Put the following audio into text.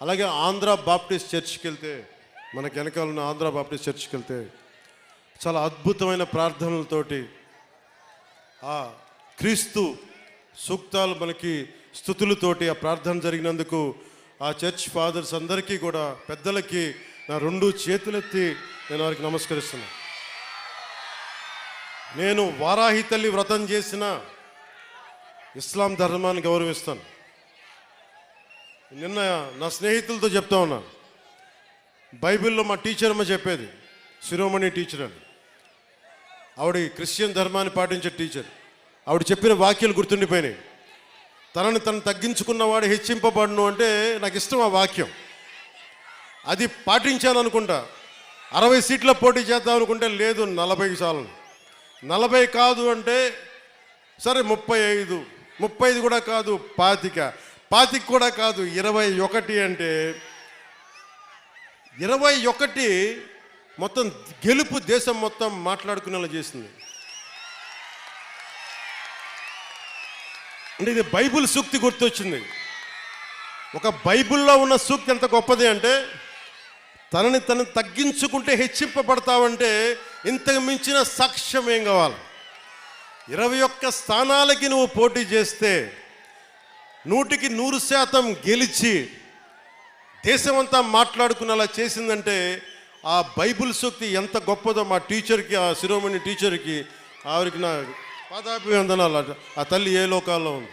అలాగే ఆంధ్ర బాప్టిస్ట్ చర్చ్కి వెళ్తే మనకి వెనకాల ఉన్న ఆంధ్ర బాప్టిస్ట్ చర్చ్కి వెళ్తే చాలా అద్భుతమైన ప్రార్థనలతోటి ఆ క్రీస్తు సూక్తాలు మనకి స్థుతులతోటి ఆ ప్రార్థన జరిగినందుకు ఆ చర్చ్ ఫాదర్స్ అందరికీ కూడా పెద్దలకి నా రెండు చేతులెత్తి నేను వారికి నమస్కరిస్తున్నాను నేను వారాహి తల్లి వ్రతం చేసిన ఇస్లాం ధర్మాన్ని గౌరవిస్తాను. నిన్న నా స్నేహితులతో చెప్తా ఉన్నా. బైబిల్లో మా టీచర్ అమ్మ చెప్పేది శిరోమణి టీచర్ అని. ఆవిడ క్రిస్టియన్ ధర్మాన్ని పాటించే టీచర్ ఆవిడ చెప్పిన వాక్యాలు గుర్తుండిపోయినాయి. తనని తను తగ్గించుకున్నవాడు హెచ్చింపబడును అంటే నాకు ఇష్టం ఆ వాక్యం. అది పాటించాను అనుకుంటా అరవై సీట్ల పోటీ చేద్దాం అనుకుంటే లేదు నలభై చాలు నలభై కాదు అంటే సరే ముప్పై ఐదు. ముప్పై ఐదు కూడా కాదు పాతిక. పాతికి కూడా కాదు ఇరవై ఒకటి అంటే ఇరవై ఒకటి మొత్తం గెలుపు దేశం మొత్తం మాట్లాడుకునేలా చేసింది. అంటే ఇది బైబిల్ సూక్తి గుర్తొచ్చింది. ఒక బైబిల్లో ఉన్న సూక్తి ఎంత గొప్పది అంటే తనని తను తగ్గించుకుంటే హెచ్చింపబడతావంటే ఇంతకు మించిన సాక్ష్యం ఏం కావాలి? ఇరవై ఒక్క స్థానాలకి నువ్వు పోటీ చేస్తే నూటికి నూరు శాతం గెలిచి దేశమంతా మాట్లాడుకునేలా చేసిందంటే ఆ బైబిల్ శక్తి ఎంత గొప్పదో మా టీచర్కి ఆ శిరోమణి టీచర్కి ఆవిడకి నా పాదాభివందనాలు. ఆ తల్లి ఏ లోకాల్లో ఉంది?